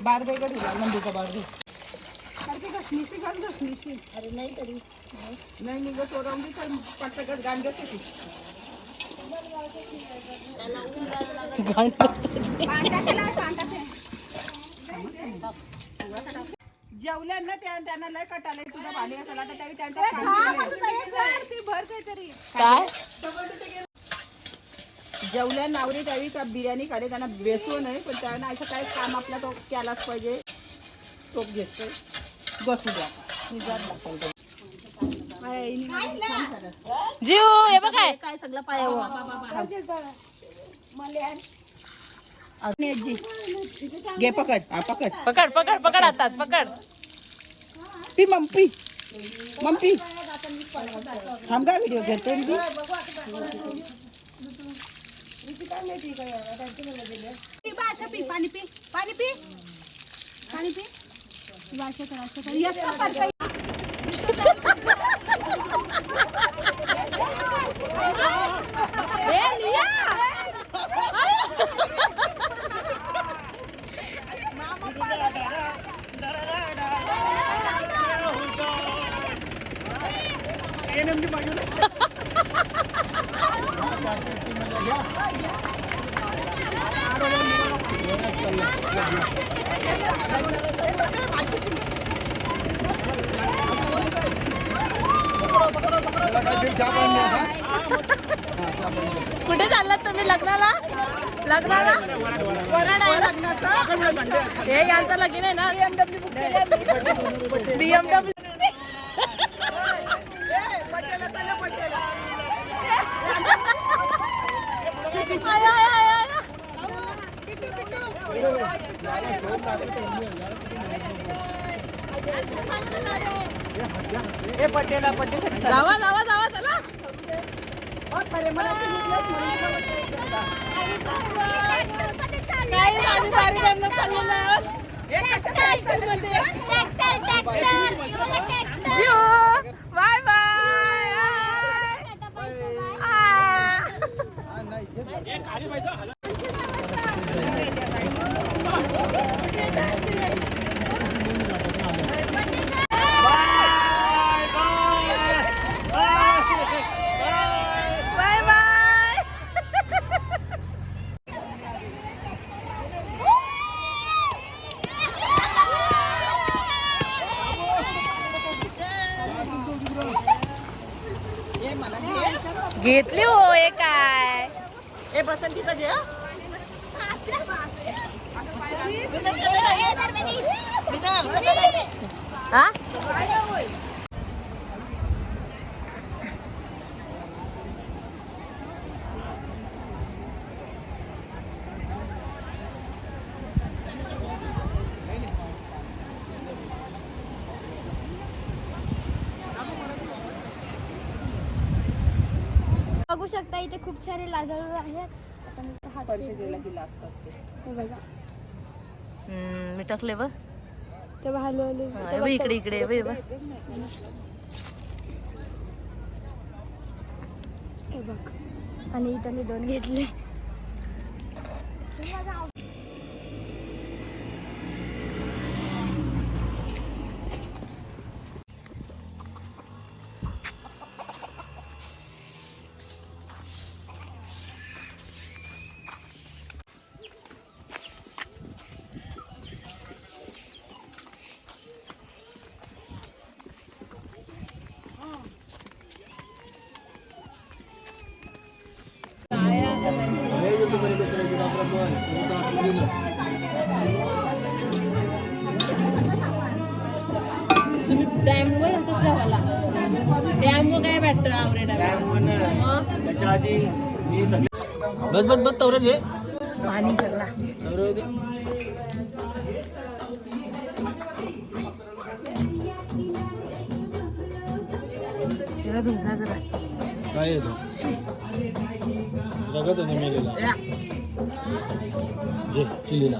बारदे का तुला नंदीचा बारदे अरे नाही तरी. नाही निघत चोरवली तर पटकन गांडत होती जेवल्या ना त्या त्यांना लय कटाले तुझा भांडी घासायला तर त्यावेळी त्यांच्या काय? जेवल्या नावरी त्यावेळी का बिर्याणी खाली त्यांना बेसू नाही पण त्यांना असं काय काम आपला तो केलाच पाहिजे तो घेतोय. बसू द्या जीव हे बघ काय. काय सगळं पायावर घे पकड. हा पकड. पकड पकड पकड हातात पकड. पी मम्पी मम्पी थांब का व्हिडिओ घेतोय मी पाणी पी पाणी पी पाणी पी वाशा कर वाशा कर यस का पाणी ए, लिया! कुठे चाललात तुम्ही? लग्नाला? लग्नाला? वराड आहे लग्नाचं. हे यांचं लगीन आहे ना? बीएमडब्ल्यू बीएमडब्ल्यू हे पटेला पटेसाठी चला. जावा जावा जावा चला. हो, खरे मला असं निघलंच म्हणून तुम्हाला काही आम्ही बारी लग्न चाललेलं आहोत. जीव बाय बाय बाय बाय घेतली हो काय? हे बसंतीचं जे हं? बघू शकता इथे खूप सारे लाजाळू आहेत. आपण इथे हात स्पर्श केला की असतात ते हे बघा. हम्म, मी टाकले बघ. ते बघा हलू हलू हा, हे बघ इकडे इकडे हे बघ, हे बघ. हे बघ. आणि इथं मी दोन घेतले. तुम्ही डॅम वर गेलतोच गावाला डॅम वर काय भेटतं आवरे बस बस बस तवरच आहे पाणी सगळा. जरा जरा. काय येतो रगत आहे ना मेलेला. जे चिलीला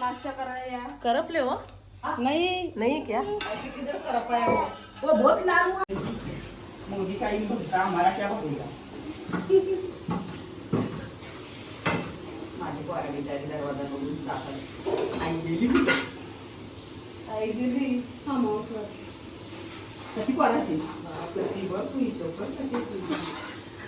नाश्ता करायला या. करपले हो? नहीं. नाही क्या? ऐसे किधर कर पाया हो. वो बहुत लाल हुआ मोदी का ही भुगता हमारा क्या भगेगा माझी पोराडी त्याची दरवाजा बघून टाकल आई गेली मी आई गेली. हा मावसर कशी पोराची कधी बघ तू हिशोब कर कधी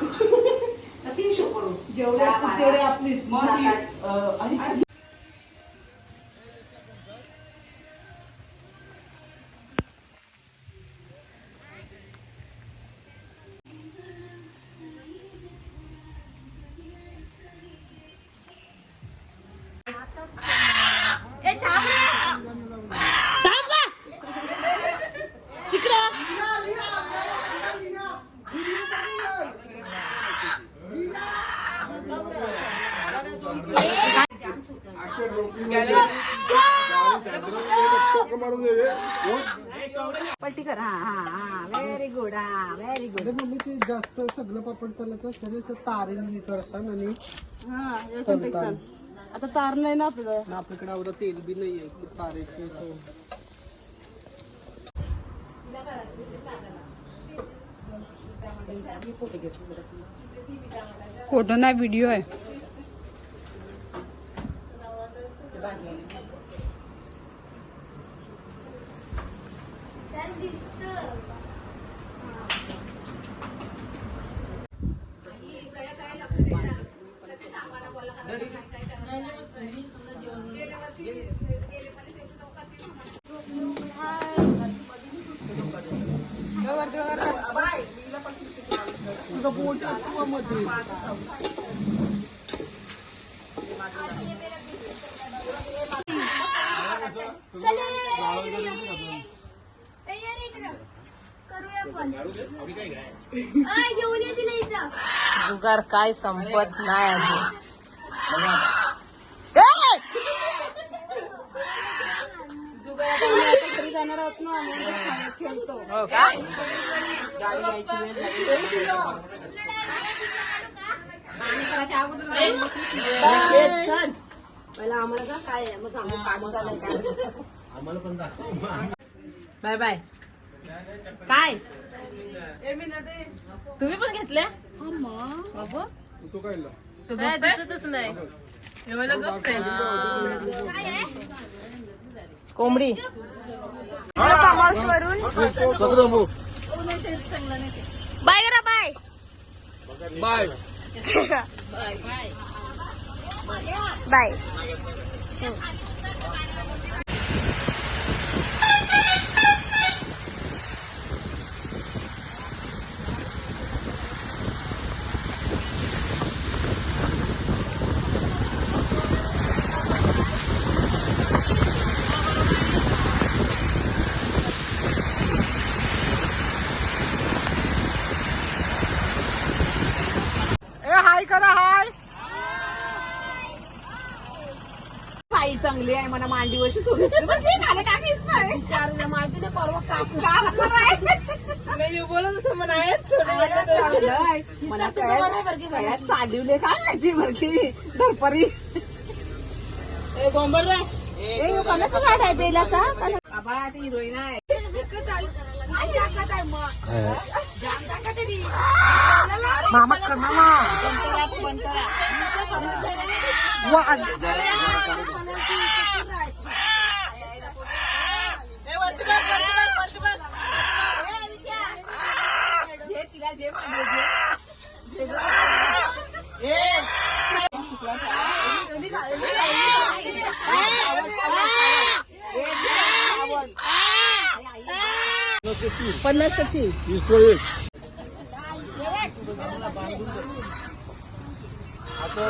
तू हिशोब करू. जेवढे तेवढे आपली मग पलटी कर. हा हा हा. व्हेरी गुड हा व्हेरी गुड अरे मम्मी ते जास्त सगळं पापड चालत शरीर तारेने हे करतात आणि हा. आता तार नाही ना आपलं. आणि आपल्याकडे एवढं तेल बी नाहीये की तारेचे तो- फोटो नाही व्हिडिओ आहे. Udah bocah tua mati. जुगार काय संपत नाही जाणार आहोत ना आम्ही खेळतो. हो का? गाडी जायची वेळ झाली. खेळ, चल. Bye bye. काय? तुम्ही पण घेतले बाबू? तो काय ला? तू काय दिसतच नाही. कोंबडी. बाय करा बाय. बाय. बाय. हो ए हाय करा हाय बाई चांगली आहे मला मांडीवरची सोडून पण ते खाली नाही चार माहिती नाही परवा कापून काम कराय नाही बोलत होतं म्हणा मला तुझं बरं बरं की बरं. काय चालवले का माझी बरकी धरपरी ए गोंबर रे ए कोणाचं झाड आहे बेलाचा बाबा ती हिरोईन आहे मामा कमाला बंतरा बंतरा ए, वरती बघ, वरती बघ, वरती बघ. जे तिला जे पाहिजे जे. ए. पन्नास टक्के. वीस एक आता